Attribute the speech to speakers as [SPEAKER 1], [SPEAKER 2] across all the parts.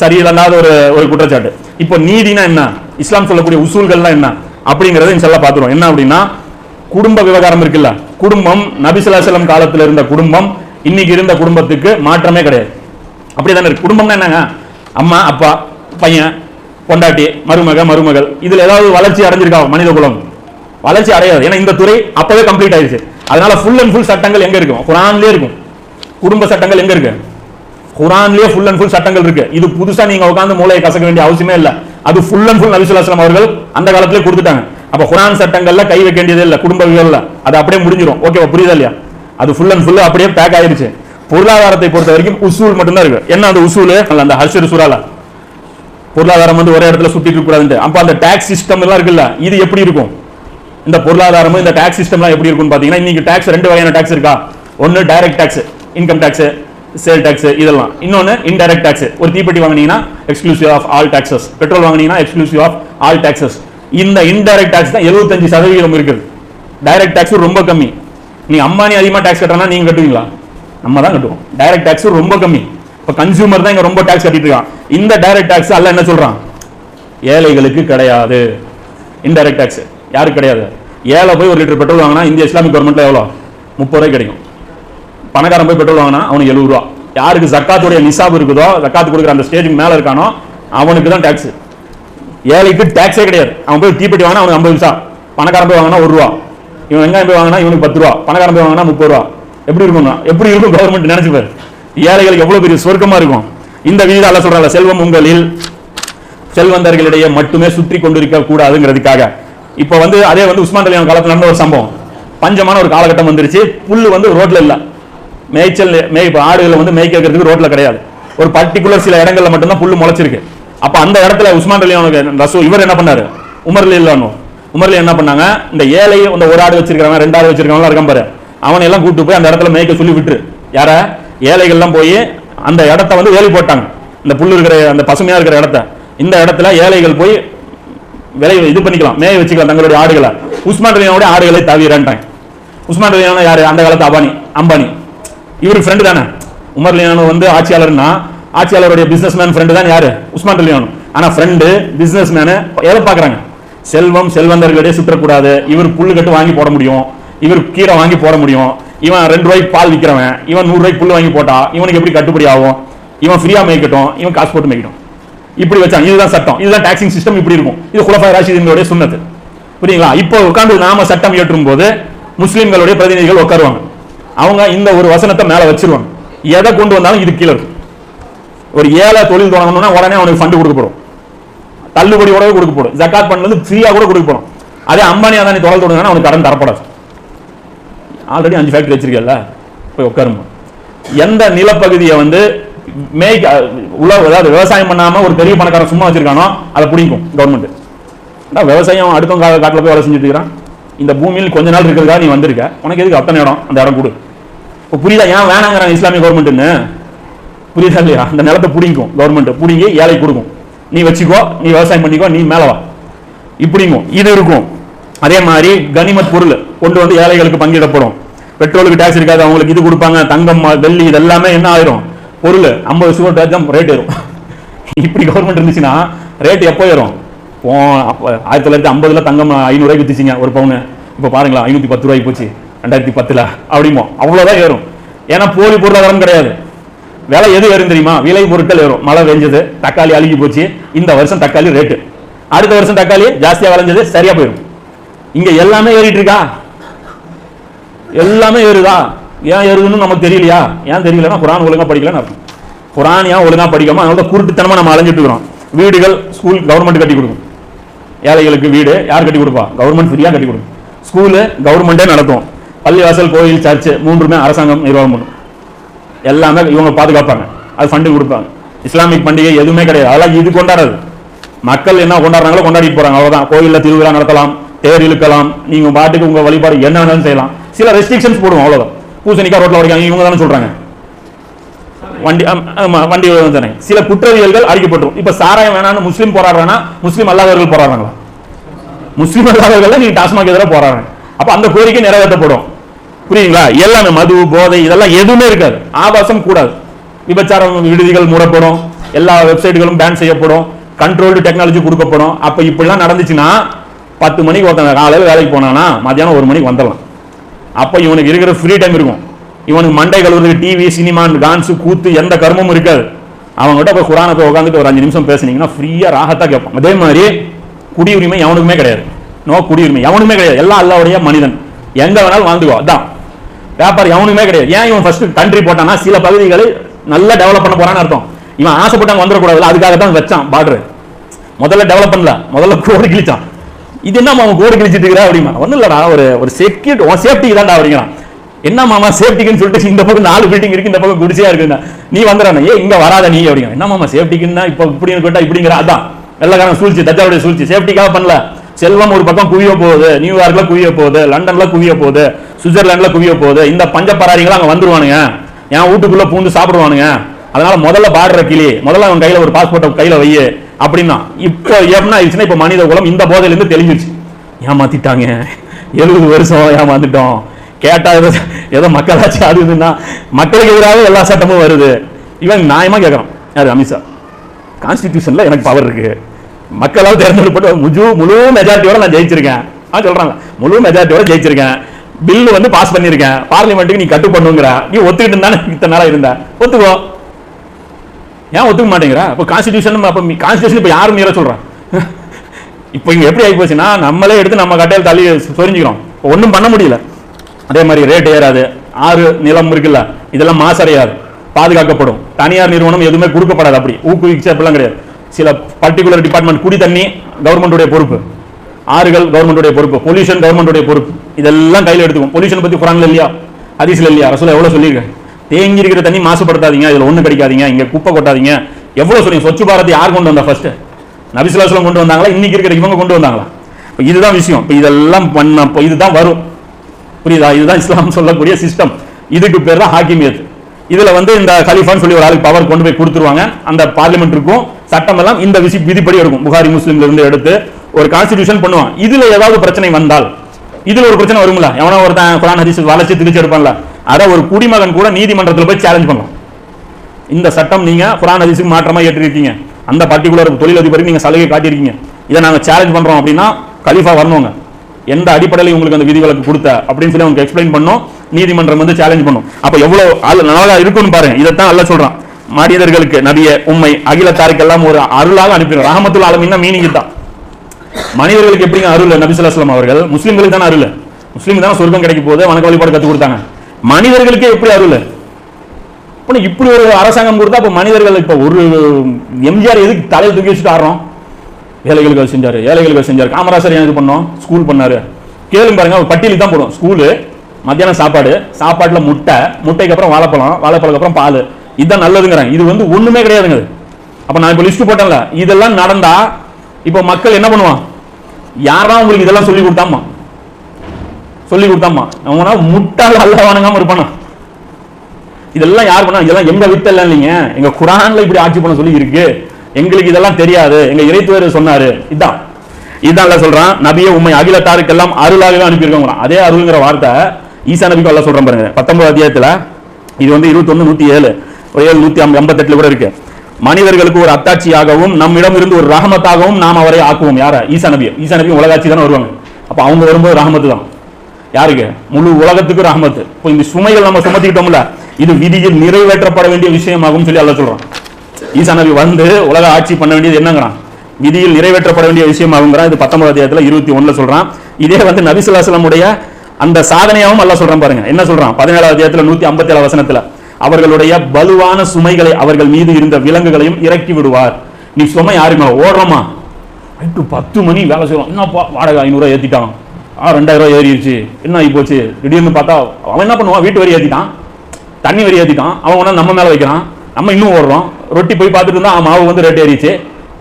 [SPEAKER 1] சரியில்லாத ஒரு ஒரு குற்றச்சாட்டு இப்போ நீதினா என்ன இஸ்லாம் சொல்லக்கூடிய உசூல்கள்லாம் என்ன அப்படிங்கிறத இன்ஷல்லா பார்த்துருவோம் என்ன அப்படின்னா குடும்ப விவகாரம் இருக்குல்ல குடும்பம் நபிசுல்லாசலம் காலத்தில் இருந்த குடும்பம் இன்னைக்கு இருந்த குடும்பத்துக்கு மாற்றமே கிடையாது அப்படி தானே இருக்கு குடும்பம்னா என்னங்க அம்மா அப்பா பையன் பொண்டாட்டி மருமக மருமகள் இதில் ஏதாவது வளர்ச்சி அடைஞ்சிருக்கா மனித குலம் வளர்ச்சி அடையாது ஏன்னா இந்த துறை அப்பவே கம்ப்ளீட் ஆயிடுச்சு அதனால ஃபுல் அண்ட் ஃபுல் சட்டங்கள் எங்க இருக்கும் குரான்லேயே இருக்கும் குடும்ப சட்டங்கள் எங்க இருக்கு குரான்லயே ஃபுல் அண்ட் ஃபுல் சட்டங்கள் இருக்கு இது புதுசா நீங்க உட்காந்து மூளையை கசக்க வேண்டிய அவசியமே இல்ல அது ஃபுல் அண்ட் ஃபுல் நபிசுல்லாஸ்லாம் அவர்கள் அந்த காலத்திலே கொடுத்துட்டாங்க அப்ப குரான் சட்டங்கள்ல கை வைக்க வேண்டியது இல்ல குடும்ப விவரில் அது அப்படியே முடிஞ்சிடும் ஓகேவா புரியுதா இல்லையா அது ஃபுல் அண்ட் ஃபுல்லு அப்படியே பேக் ஆயிருச்சு பொருளாதாரத்தை பொறுத்த வரைக்கும் உசூல் மட்டும்தான் இருக்கு என்ன அந்த உசூல் அந்த ஹர்ஷர் சுரால பொருளாதாரம் வந்து ஒரே இடத்துல சுத்திட்டு கூடாதுன்ட்டு அப்போ அந்த டேக்ஸ் சிஸ்டம் எல்லாம் இருக்குல்ல இது எப்படி இருக்கும் இந்த பொருளாதாரமும் இந்த டேக்ஸ் சிஸ்டம்லாம் எப்படி இருக்கும்னு பார்த்தீங்கன்னா இன்னைக்கு டேக்ஸ் ரெண்டு வகையான டேக்ஸ் இருக்கா ஒன்று direct tax income tax sale tax இதெல்லாம் இன்னொன்று இன்டைரக்ட் டாக்ஸ் ஒரு தீப்பெட்டி வாங்கினீங்கன்னா exclusive of all taxes petrol வாங்கினீங்கன்னா எக்ஸ்க்ளூசிவ் ஆஃப் ஆல் டாக்ஸஸ் இந்த இன்டைரக்ட் டாக்ஸ் தான் எழுபத்தஞ்சு சதவீதம் இருக்குது டைரக்ட் டாக்ஸ் ரொம்ப கம்மி நீ அம்பானி அதிகமாக டாக்ஸ் கட்டுறனா நீங்கள் கட்டுவீங்களா நம்ம தான் கட்டுவோம் டைரக்ட் டாக்ஸ் ரொம்ப கம்மி இப்போ கன்சூமர் தான் இங்கே ரொம்ப டாக்ஸ் கட்டிட்டு இருக்கான் இந்த டைரக்ட் டாக்ஸ் அல்ல என்ன சொல்கிறான் ஏழைகளுக்கு கிடையாது இன்டைரக்ட் டாக்ஸ் யாருக்கு கிடையாது ஏழை போய் ஒரு லிட்டர் பெட்ரோல் வாங்கினா இந்திய இஸ்லாமிக் கவர்மெண்ட்ல எவ்வளோ முப்பது ரூபாய் கிடைக்கும் பணக்காரன் போய் பெட்ரோல் வாங்கினா அவனுக்கு எழுபது ரூபா யாருக்கு ஜக்காத்துடைய நிசாப் இருக்குதோ ஜக்காத்து கொடுக்குற அந்த ஸ்டேஜுக்கு மேலே இருக்கானோ அவனுக்கு தான் டேக்ஸ் ஏழைக்கு டேக்ஸே கிடையாது அவன் போய் தீப்பெட்டி வாங்கினா அவனுக்கு ஐம்பது நிமிஷம் பணக்காரன் போய் வாங்கினா ஒரு ரூபா இவன் வெங்காயம் போய் வாங்கினா இவனுக்கு பத்து ரூபா பணக்காரன் போய் வாங்கினா முப்பது ரூபா எப்படி இருக்கும் எப்படி இருக்கும் கவர்மெண்ட் நினைச்சுப்பார் ஏழைகளுக்கு எவ்வளவு பெரிய சொர்க்கமா இருக்கும் இந்த வீடு அல்ல சொல்றாங்க செல்வம் உங்களில் செல்வந்தர்களிடையே மட்டுமே சுற்றி கொண்டிருக்க கூடாதுங்கிறதுக்காக இப்ப வந்து அதே வந்து உஸ்மான் கல்யாணம் காலத்தில் நடந்த ஒரு சம்பவம் பஞ்சமான ஒரு காலகட்டம் வந்துருச்சு புல் வந்து ரோட்ல இல்லை மேய்ச்சல் மேய் ஆடுகளை வந்து மேய்க்க வைக்கிறதுக்கு ரோட்டில் கிடையாது ஒரு பர்டிகுலர் சில இடங்களில் மட்டும்தான் புல் முளைச்சிருக்கு அப்போ அந்த இடத்துல உஸ்மான் அலியானுக்கு ரசூ இவர் என்ன பண்ணார் உமர்லி இல்லானோ உமர்ல என்ன பண்ணாங்க இந்த ஏழை இந்த ஒரு ஆடு வச்சிருக்கிறவங்க ரெண்டு ஆடு வச்சிருக்கவங்க இருக்கான் பாரு அவனை எல்லாம் கூப்பிட்டு போய் அந்த இடத்துல மேய்க்க சொல்லி விட்டுரு யார ஏழைகள்லாம் போய் அந்த இடத்த வந்து வேலி போட்டாங்க இந்த புல் இருக்கிற அந்த பசுமையாக இருக்கிற இடத்த இந்த இடத்துல ஏழைகள் போய் விலை இது பண்ணிக்கலாம் மேய வச்சுக்கலாம் தங்களுடைய ஆடுகளை உஸ்மான் ரலியானுடைய ஆடுகளை தவிரன்றாங்க உஸ்மான் ரலியான யார் அந்த காலத்து அபானி அம்பானி இவரு ஃப்ரெண்டு தானே உமர் லியானோ வந்து ஆட்சியாளர்னா ஆட்சியாளருடைய பிசினஸ் மேன் ஃப்ரெண்டு தான் யாரு உஸ்மான் லியானோ ஆனா ஃப்ரெண்டு பிசினஸ் மேனு எதை பாக்குறாங்க செல்வம் செல்வந்தர்களிடையே சுற்றக்கூடாது இவர் புல்லு கட்டு வாங்கி போட முடியும் இவர் கீரை வாங்கி போட முடியும் இவன் ரெண்டு ரூபாய்க்கு பால் விற்கிறவன் இவன் நூறு ரூபாய்க்கு புல் வாங்கி போட்டா இவனுக்கு எப்படி கட்டுப்படி ஆகும் இவன் ஃப்ரீயா மேய்க்கட்டும் இவன் காசு போட்டு மேய்க்கட்டும் இப்படி வச்சாங்க இதுதான் சட்டம் இதுதான் டாக்ஸிங் சிஸ்டம் இப்படி இருக்கும் இது குலஃபாய் ராஷிதீன்களுடைய சுண்ணத்து புரியுங்களா இப்போ உட்காந்து நாம சட்டம் இயற்றும் போது முஸ்லீம்களுடைய பிரதிநிதிகள் உட்காருவாங்க அவங்க இந்த ஒரு வசனத்தை மேலே வச்சிருவாங்க எதை கொண்டு வந்தாலும் இது கீழே இருக்கும் ஒரு ஏழை தொழில் தொடங்கணும்னா உடனே அவனுக்கு ஃபண்டு கொடுக்கப்படும் கொடுக்க கொடுக்கப்படும் ஜக்காத் பண்ணது ஃப்ரீயாக கூட கொடுக்கப்படும் அதே அம்பானி அதானி தொடர் தொடங்கினா அவனுக்கு கடன் தரப்படாது ஆல்ரெடி அஞ்சு ஃபேக்டரி வச்சிருக்கல போய் உட்காருமா எந்த நிலப்பகுதியை வந்து மேய்க் உள்ள அதாவது விவசாயம் பண்ணாமல் ஒரு பெரிய பணக்காரன் சும்மா வச்சிருக்கானோ அதை பிடிக்கும் கவர்மெண்ட் விவசாயம் அடுத்த காட்டில் போய் வேலை செஞ்சுட்டு இருக்கிறான் இந்த பூமியில் கொஞ்ச நாள் இருக்கிறதுக்காக நீ வந்திருக்க உனக்கு எதுக்கு அத்தனை இடம் அந்த இடம் கொடு இப்போ புரியுதா ஏன் வேணாங்கிறாங்க இஸ்லாமிய கவர்மெண்ட்டுன்னு புரியுதா இல்லையா அந்த நிலத்தை பிடிங்கும் கவர்மெண்ட் பிடிங்கி ஏழை கொடுக்கும் நீ வச்சுக்கோ நீ விவசாயம் பண்ணிக்கோ நீ மேலே வா இப்படிங்கும் இது இருக்கும் அதே மாதிரி கனிமத் பொருள் கொண்டு வந்து ஏழைகளுக்கு பங்கிடப்படும் பெட்ரோலுக்கு டேக்ஸ் இருக்காது அவங்களுக்கு இது கொடுப்பாங்க தங்கம் வெள்ளி இதெல்லாமே என்ன ஆயிரும் பொருள் ஐம்பது சுவர் டேஜம் ரேட் ஏறும் இப்படி கவர்மெண்ட் இருந்துச்சுன்னா ரேட் எப்போ ஏறும் போ ஆயிரத்தி தொள்ளாயிரத்தி ஐம்பதுல தங்கம் ஐநூறுரூவாய்க்கு வித்துச்சிங்க ஒரு பவுனு இப்போ பாருங்களா ஐநூற்றி பத்து ரூபாய்க்கு போச்சு ரெண்டாயிரத்தி பத்தில் அப்படிமோ அவ்வளோதான் ஏறும் ஏன்னா போலி பொருளாதாரம் கிடையாது விலை எது ஏறும் தெரியுமா விலை பொருட்கள் ஏறும் மழை வெஞ்சது தக்காளி அழுகி போச்சு இந்த வருஷம் தக்காளி ரேட்டு அடுத்த வருஷம் தக்காளி ஜாஸ்தியாக விளைஞ்சது சரியாக போயிடும் இங்கே எல்லாமே ஏறிட்டு இருக்கா எல்லாமே ஏறுதா ஏன் ஏறுதுன்னு நமக்கு தெரியலையா ஏன் தெரியலன்னா குரான் ஒழுங்காக படிக்கலன்னு அர்த்தம் குரான் ஏன் ஒழுங்காக படிக்காமல் அதனால குருட்டுத்தனமாக நம்ம அழைஞ்சிட்டு இருக்கிறோம் வீடுகள் ஸ்கூல் கவர்மெண்ட் கட்டி கொடுக்கும் ஏழைகளுக்கு வீடு யார் கட்டி கொடுப்பா கவர்மெண்ட் ஃப்ரீயாக கட்டி கொடுக்கும் ஸ்கூலு கவர்மெண்ட்டே நடத்துவோம் பள்ளிவாசல் கோயில் சர்ச்சு மூன்றுமே அரசாங்கம் நிர்வாகம் பண்ணும் எல்லாமே இவங்க பாதுகாப்பாங்க அது ஃபண்டு கொடுப்பாங்க இஸ்லாமிக் பண்டிகை எதுவுமே கிடையாது அதெல்லாம் இது கொண்டாடுறது மக்கள் என்ன கொண்டாடுறாங்களோ கொண்டாடிட்டு போறாங்க அவ்வளோதான் கோயிலில் திருவிழா நடத்தலாம் தேர் இழுக்கலாம் நீங்கள் பாட்டுக்கு உங்கள் வழிபாடு என்ன வேணாலும் செய்யலாம் சில ரெஸ்ட்ரிக்ஷன்ஸ் போடுவோம் அவ்வளோதான் பூசணிக்கா ரோட்டில் உடைக்காங்க இவங்க தானே சொல்கிறாங்க வண்டி வண்டி சில குற்றவியல்கள் அழிக்கப்பட்டுரும் இப்போ சாராயம் வேணாம் முஸ்லீம் போராடுறாங்கன்னா முஸ்லீம் அல்லாதவர்கள் போராடுறாங்களா முஸ்லீம் அல்லாதவர்கள் நீங்கள் டாஸ்மாக் எதிராக போராடுறாங்க அப்போ அந்த கோரிக்கை நிறைவேற்றப்படும் புரியுங்களா எல்லாமே மது போதை இதெல்லாம் எதுவுமே இருக்காது ஆபாசம் கூடாது விபச்சாரம் விடுதிகள் மூடப்படும் எல்லா வெப்சைட்டுகளும் பேன் செய்யப்படும் கண்ட்ரோல்டு டெக்னாலஜி கொடுக்கப்படும் அப்போ இப்படிலாம் நடந்துச்சுன்னா பத்து மணிக்கு ஒருத்தன் காலையில் வேலைக்கு போனானா மத்தியானம் ஒரு மணிக்கு வந்துடலாம் அப்போ இவனுக்கு இருக்கிற ஃப்ரீ டைம் இருக்கும் இவனுக்கு மண்டை கழுவுறது டிவி சினிமா டான்ஸ் கூத்து எந்த கர்மமும் இருக்காது அவங்ககிட்ட இப்போ குரான போய் உட்காந்துட்டு ஒரு அஞ்சு நிமிஷம் பேசினீங்கன்னா ஃப்ரீயாக ராகத்தாக கேட்பான் அதே மாதிரி குடியுரிமை எவனுக்குமே கிடையாது நோ குடியுரிமை எவனுமே கிடையாது எல்லாம் அல்லாவுடைய மனிதன் எங்க வேணாலும் வாழ்ந்துக்கோ அதான் வியாபாரம் எவனுமே கிடையாது ஏன் இவன் ஃபர்ஸ்ட் கண்ட்ரி போட்டானா சில பகுதிகளை நல்லா டெவலப் பண்ண போறான்னு அர்த்தம் இவன் ஆசைப்பட்டாங்க வந்துடக்கூடாது அதுக்காக தான் வச்சான் பார்டர் முதல்ல டெவலப் பண்ணல முதல்ல கோடு கிழிச்சான் இது என்ன மாமா கோடு கிழிச்சிட்டு இருக்கிறா அப்படிமா ஒன்றும் இல்லடா ஒரு ஒரு உன் சேஃப்டிக்கு தான்டா அப்படிங்கிறான் என்ன மாமா சேஃப்டிக்குன்னு சொல்லிட்டு இந்த பக்கம் நாலு பில்டிங் இருக்கு இந்த பக்கம் குடிசையா இருக்குங்க நீ வந்துடானே ஏ இங்க வராத நீ அப்படிங்க என்ன மாமா சேஃப்டிக்குன்னா இப்போ இப்படின்னு கேட்டா இப்படிங்கிற அதான் வெள்ளக்காரன் சூழ்ச்சி தச்சாவுடைய சூழ்ச்சி சேஃப்டிக்காக பண்ணல செல்வம் ஒரு பக்கம் குவிய போகுது நியூயார்க்ல குவிய போகுது லண்டன்ல குவிய போகுது சுவிட்சர்லாண்ட்ல குவிய போகுது இந்த பஞ்ச பராரிகள் அங்க வந்துருவானுங்க என் வீட்டுக்குள்ள பூந்து சாப்பிடுவானுங்க அதனால முதல்ல பாடுற கிளி முதல்ல அவன் கையில ஒரு பாஸ்போர்ட் கையில வை அப்படின்னா இப்போ எப்படின்னா இருந்துச்சுன்னா இப்போ மனித குலம் இந்த போதையிலேருந்து தெளிஞ்சிருச்சு ஏமாத்திட்டாங்க எழுபது வருஷம் ஏமாந்துட்டோம் கேட்டா ஏதோ ஏதோ மக்களாட்சி அது இதுன்னா மக்களுக்கு எதிராக எல்லா சட்டமும் வருது இவன் நியாயமாக கேட்குறான் யார் அமித்ஷா கான்ஸ்டிடியூஷனில் எனக்கு பவர் இருக்குது மக்களால் தேர்ந்தெடுப்பட்ட முழு முழு மெஜாரிட்டியோட நான் ஜெயிச்சிருக்கேன் சொல்றாங்க சொல்கிறாங்க முழு மெஜாரிட்டியோட ஜெயிச்சிருக்கேன் பில்லு வந்து பாஸ் பண்ணியிருக்கேன் பார்லிமெண்ட்டுக்கு நீ கட்டு பண்ணுங்கிற நீ ஒத்துக்கிட்டு இருந்தானே இத்தனை நாளாக இருந்தா ஒத்துக்கோ ஏன் ஒத்துக்க மாட்டேங்கிற இப்போ கான்ஸ்டியூஷன் அப்போ கான்ஸ்டியூஷன் இப்போ யாரும் நீர சொல்கிறேன் இப்போ இங்கே எப்படி ஆகி போச்சுன்னா நம்மளே எடுத்து நம்ம கட்டையில் தள்ளி சொரிஞ்சுக்கிறோம் ஒன்றும் பண்ண முடியல அதே மாதிரி ரேட் ஏறாது ஆறு நிலம் இருக்குல்ல இதெல்லாம் மாசடையாது பாதுகாக்கப்படும் தனியார் நிறுவனம் எதுவுமே கொடுக்கப்படாது அப்படி ஊக்குவிச்சு அப்படிலாம் கிடையாது சில பர்டிகுலர் டிபார்ட்மெண்ட் குடி தண்ணி கவர்மெண்ட்டுடைய பொறுப்பு ஆறுகள் கவர்மெண்ட்டுடைய பொறுப்பு பொல்யூஷன் கவர்மெண்ட்டுடைய பொறுப்பு இதெல்லாம் கையில் எடுத்துக்கும் பொல்யூஷன் பற்றி குரான்ல இல்லையா அதிசல இல்லையா ரசூலா எவ்வளோ சொல்லியிருக்கேன் தேங்கி இருக்கிற தண்ணி மாசுபடுத்தாதீங்க இதில் ஒன்றும் கிடைக்காதீங்க இங்கே குப்பை கொட்டாதீங்க எவ்வளோ சொல்லி சொச்சு பாரதி யார் கொண்டு வந்தா ஃபர்ஸ்ட் நபிசுலாஸ்லாம் கொண்டு வந்தாங்களா இன்னைக்கு இருக்கிற இவங்க கொண்டு வந்தாங்களா இப்போ இதுதான் விஷயம் இப்போ இதெல்லாம் பண்ண இப்போ இதுதான் வரும் புரியுதா இதுதான் இஸ்லாம் சொல்லக்கூடிய சிஸ்டம் இதுக்கு பேர் தான் ஹாக்கிமியத் இதில் வந்து இந்த கலிஃபான்னு சொல்லி ஒரு ஆளுக்கு பவர் கொண்டு போய் கொடுத்துருவாங்க அந்த பார்லிமெண்ட் இருக்கும் சட்டமெல்லாம் இந்த விசி விதிப்படி இருக்கும் புகாரி முஸ்லீம்ல இருந்து எடுத்து ஒரு கான்ஸ்டிடியூஷன் பண்ணுவான் இதுல ஏதாவது பிரச்சனை வந்தால் இதுல ஒரு பிரச்சனை வரும்ல எவனோ ஒருத்தன் குரான் ஹதீஸ் வளர்ச்சி திருச்சி எடுப்பான்ல அதை ஒரு குடிமகன் கூட நீதிமன்றத்தில் போய் சேலஞ்ச் பண்ணலாம் இந்த சட்டம் நீங்க குரான் ஹதீஸுக்கு மாற்றமா ஏற்றிருக்கீங்க அந்த பர்டிகுலர் தொழிலதிபருக்கு நீங்க சலுகை காட்டியிருக்கீங்க இதை நாங்கள் சேலஞ்ச் பண்றோம் அப்படின்னா கலீஃபா வரணுங்க எந்த அடிப்படையில் உங்களுக்கு அந்த விதிகளுக்கு கொடுத்த அப்படின்னு சொல்லி அவங்களுக்கு எக்ஸ்பிளைன் பண்ணோம் நீதிமன்றம் வந்து சேலஞ்ச் பண்ணும் அப்போ எவ்வளோ நல்லா இருக்குன்னு பாருங்க இதைத்தான் அல்ல சொல்கிறான் மனிதர்களுக்கு நபிய உண்மை அகிலத்தாருக்கெல்லாம் ஒரு அருளாக அனுப்பினார் ரஹமத்துல் ஆலமின்னா மீனிங் தான் மனிதர்களுக்கு எப்படிங்க அருள் நபி அவர்கள் முஸ்லீம்களுக்கு தானே அருள் முஸ்லீம் தானே சொர்க்கம் கிடைக்க போது வணக்க வழிபாடு கத்து கொடுத்தாங்க மனிதர்களுக்கே எப்படி அருள் இப்போ இப்படி ஒரு அரசாங்கம் கொடுத்தா இப்போ மனிதர்கள் இப்போ ஒரு எம்ஜிஆர் எதுக்கு தலையில் தூக்கி வச்சுட்டு ஆடுறோம் ஏழைகளுக்கு செஞ்சார் ஏழைகளுக்கு செஞ்சார் காமராசர் இது பண்ணோம் ஸ்கூல் பண்ணார் கேளுங்க பாருங்க பட்டியலுக்கு தான் போடும் ஸ்கூலு மத்தியானம் சாப்பாடு சாப்பாட்டில் முட்டை முட்டைக்கு அப்புறம் வாழைப்பழம் வாழைப்பழக்கப்புறம் அப்புறம் பால் இதுதான் நல்லதுங்கிறாங்க இது வந்து ஒண்ணுமே கிடையாதுங்க அப்ப நான் இப்ப லிஸ்ட் போட்டேன்ல இதெல்லாம் நடந்தா இப்ப மக்கள் என்ன பண்ணுவான் யாரா உங்களுக்கு இதெல்லாம் சொல்லி கொடுத்தாமா சொல்லி கொடுத்தாமா அவனா முட்டால் அல்ல வணங்காம இருப்பானா இதெல்லாம் யார் பண்ணா இதெல்லாம் எங்க இல்ல இல்லைங்க எங்க குரான்ல இப்படி ஆட்சி பண்ண சொல்லி இருக்கு எங்களுக்கு இதெல்லாம் தெரியாது எங்க இறைத்துவர் சொன்னாரு இதான் இதான் சொல்றான் நபிய உண்மை அகிலத்தாருக்கெல்லாம் அருளாகவே அனுப்பியிருக்கோங்கிறான் அதே அருள்ங்கிற வார்த்தை ஈசா நபிக்கு அல்ல சொல்றேன் பாருங்க பத்தொன்பது அத்தியாயத்துல இது வந்து இருபத்தி ஒண்ணு நூத்தி ஏழு ஏழு நூத்தி எண்பத்தெட்டுல கூட இருக்கு மனிதர்களுக்கு ஒரு அத்தாட்சியாகவும் நம்மிடம் இருந்து ஒரு ரஹமத்தாகவும் நாம் அவரை ஆக்குவோம் யார ஈசா நபி ஈசா நபி உலகாட்சி தானே வருவாங்க அப்ப அவங்க வரும்போது ரஹமத்து தான் யாருக்கு முழு உலகத்துக்கு ரஹமத்து இப்போ இந்த சுமைகள் நம்ம சுமத்திக்கிட்டோம்ல இது விதியில் நிறைவேற்றப்பட வேண்டிய விஷயமாகும் சொல்லி அல்ல சொல்றோம் ஈசா நபி வந்து உலக ஆட்சி பண்ண வேண்டியது என்னங்கிறான் விதியில் நிறைவேற்றப்பட வேண்டிய விஷயமாகுங்கிறான் இது பத்தொன்பது அதிகாரத்தில் இருபத்தி ஒண்ணுல சொல்றான் இதே வந்து நபிசுல்லாஸ்லமுடைய அந்த சாதனையாகவும் அல்ல சொல்றான் பாருங்க என்ன சொல்றான் பதினேழாவது அதிகாரத்தில் நூத்தி ஐம்பத்தி ஏழு வசனத்தில் அவர்களுடைய பலுவான சுமைகளை அவர்கள் மீது இருந்த விலங்குகளையும் இறக்கி விடுவார் நீ சுமை யாருமே ஓடுறோமா நைட்டு பத்து மணி வேலை செய்வோம் என்னப்பா வாடகை ஐநூறுவா ஏற்றிட்டான் ஆ ரெண்டாயிரம் ரூபாய் ஏறிடுச்சு என்ன ஆகி போச்சு திடீர்னு பார்த்தா அவன் என்ன பண்ணுவான் வீட்டு வரி ஏற்றிட்டான் தண்ணி வரி ஏற்றிட்டான் அவன் ஒன்றா நம்ம மேலே வைக்கிறான் நம்ம இன்னும் ஓடுறோம் ரொட்டி போய் பார்த்துட்டு இருந்தா மாவு வந்து ரேட் ஏறிச்சு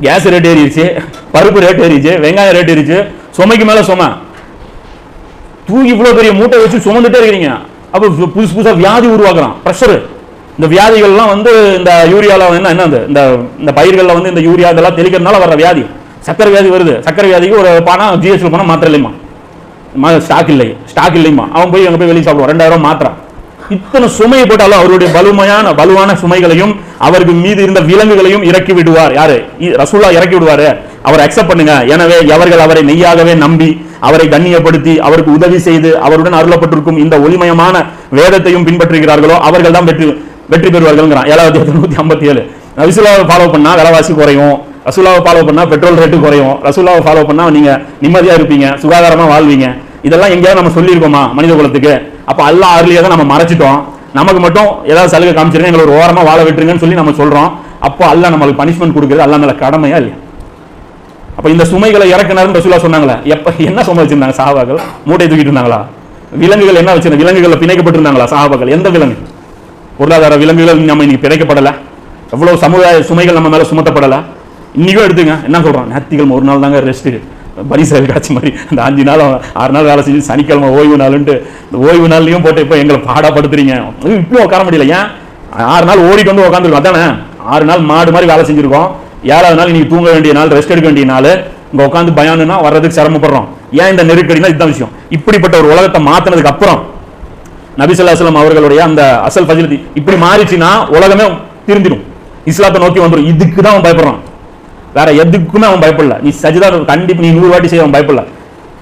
[SPEAKER 1] கேஸ் ரேட் ஏறிடுச்சு பருப்பு ரேட் ஏறிச்சு வெங்காயம் ரேட் ஏறிச்சு சுமைக்கு மேலே சுமை தூக்கி இவ்வளோ பெரிய மூட்டை வச்சு சுமந்துட்டே இருக்கிறீங்க அப்போ புதுசு புதுசாக வியாதி உருவாக்குறான் ப்ரெஷரு இந்த வியாதிகள்லாம் வந்து இந்த யூரியாவில் என்ன என்ன இந்த இந்த பயிர்களில் வந்து இந்த யூரியா இதெல்லாம் தெளிக்கிறதுனால வர வியாதி சக்கரை வியாதி வருது சக்கரை வியாதிக்கு ஒரு பணம் ஜிஎஸ்டி பணம் மாத்திரை இல்லைம்மா ஸ்டாக் இல்லை ஸ்டாக் இல்லைம்மா அவன் போய் அங்கே போய் வெளியே சாப்பிடுவான் ரெண்டாயிரம் மாத்திரம் இத்தனை சுமையை போட்டாலும் அவருடைய வலுமையான வலுவான சுமைகளையும் அவருக்கு மீது இருந்த விலங்குகளையும் இறக்கி விடுவார் யாரு ரசூல்லா இறக்கி விடுவாரு அவர் அக்செப்ட் பண்ணுங்க எனவே எவர்கள் அவரை நெய்யாகவே நம்பி அவரை கண்ணியப்படுத்தி அவருக்கு உதவி செய்து அவருடன் அருளப்பட்டிருக்கும் இந்த ஒளிமயமான வேதத்தையும் பின்பற்றுகிறார்களோ அவர்கள் தான் வெற்றி வெற்றி பெறுவார்கள் ஏழாவது நூத்தி ஐம்பத்தி ஏழு ரசுலாவை ஃபாலோ பண்ணால் விலைவாசி குறையும் ரசூலாவை ஃபாலோ பண்ணால் பெட்ரோல் ரேட்டு குறையும் ரசூலாவை ஃபாலோ பண்ணால் நீங்கள் நிம்மதியாக இருப்பீங்க சுகாதாரமாக வாழ்வீங்க இதெல்லாம் எங்கேயாவது நம்ம சொல்லியிருக்கோமா மனித குலத்துக்கு அப்போ அல்ல அருளியை தான் நம்ம மறைச்சிட்டோம் நமக்கு மட்டும் ஏதாவது சலுகை காமிச்சிருக்கேன் எங்களை ஒரு ஓரமாக வாழ விட்டுருங்கன்னு சொல்லி நம்ம சொல்கிறோம் அப்போ அல்ல நம்மளுக்கு பனிஷ்மெண்ட் கொடுக்குறது அல்ல நல்ல கடமையா இல்லையா அப்போ இந்த சுமைகளை இறக்குனாருன்னு ரசூலா சொன்னாங்களே எப்போ என்ன சுமை வச்சிருந்தாங்க சாபாக்கள் மூட்டை தூக்கிட்டு இருந்தாங்களா விலங்குகள் என்ன வச்சிருந்த விலங்குகள் பிணைக்கப்பட்டிருந்தாங்களா சாபாக்கள் எந்த விலங்கு பொருளாதார விலங்குகள் நம்ம இன்னைக்கு பிணைக்கப்படலை எவ்வளவு சமுதாய சுமைகள் நம்ம மேலே சுமத்தப்படலை இன்னைக்கும் எடுத்துங்க என்ன சொல்கிறோம் நேர்த்திகள் ஒரு நாள் தாங்க ரெஸ்ட்டு பரிசல் காட்சி மாதிரி அந்த அஞ்சு நாள் ஆறு நாள் வேலை செஞ்சு சனிக்கிழமை ஓய்வு நாளுன்ட்டு இந்த ஓய்வு நாள்லையும் போட்டு இப்போ எங்களை பாடப்படுத்துறீங்க இப்பயும் உட்கார முடியல ஏன் ஆறு நாள் ஓடிட்டு வந்து உட்காந்துருக்கோம் அதானே ஆறு நாள் மாடு மாதிரி வேலை செஞ்சுருக்கோம் ஏழாவது நாள் நீங்கள் தூங்க வேண்டிய நாள் ரெஸ்ட் எடுக்க வேண்டிய நாள் இங்கே உட்காந்து பயானுனா வர்றதுக்கு சிரமப்படுறோம் ஏன் இந்த நெருக்கடினா இதுதான் விஷயம் இப்படிப்பட்ட ஒரு உலகத்தை மாத்தினதுக்கு அப்புறம் நபிசல்லாஸ்லாம் அவர்களுடைய அந்த அசல் ஃபசிலிட்டி இப்படி மாறிச்சுன்னா உலகமே திருந்திடும் இஸ்லாத்தை நோக்கி வந்துடும் இதுக்கு தான் அவன் பயப்படுறான் வேற எதுக்குமே அவன் பயப்படல நீ சஜிதா கண்டிப்பாக நீ நூறு வாட்டி செய்ய அவன் பயப்படல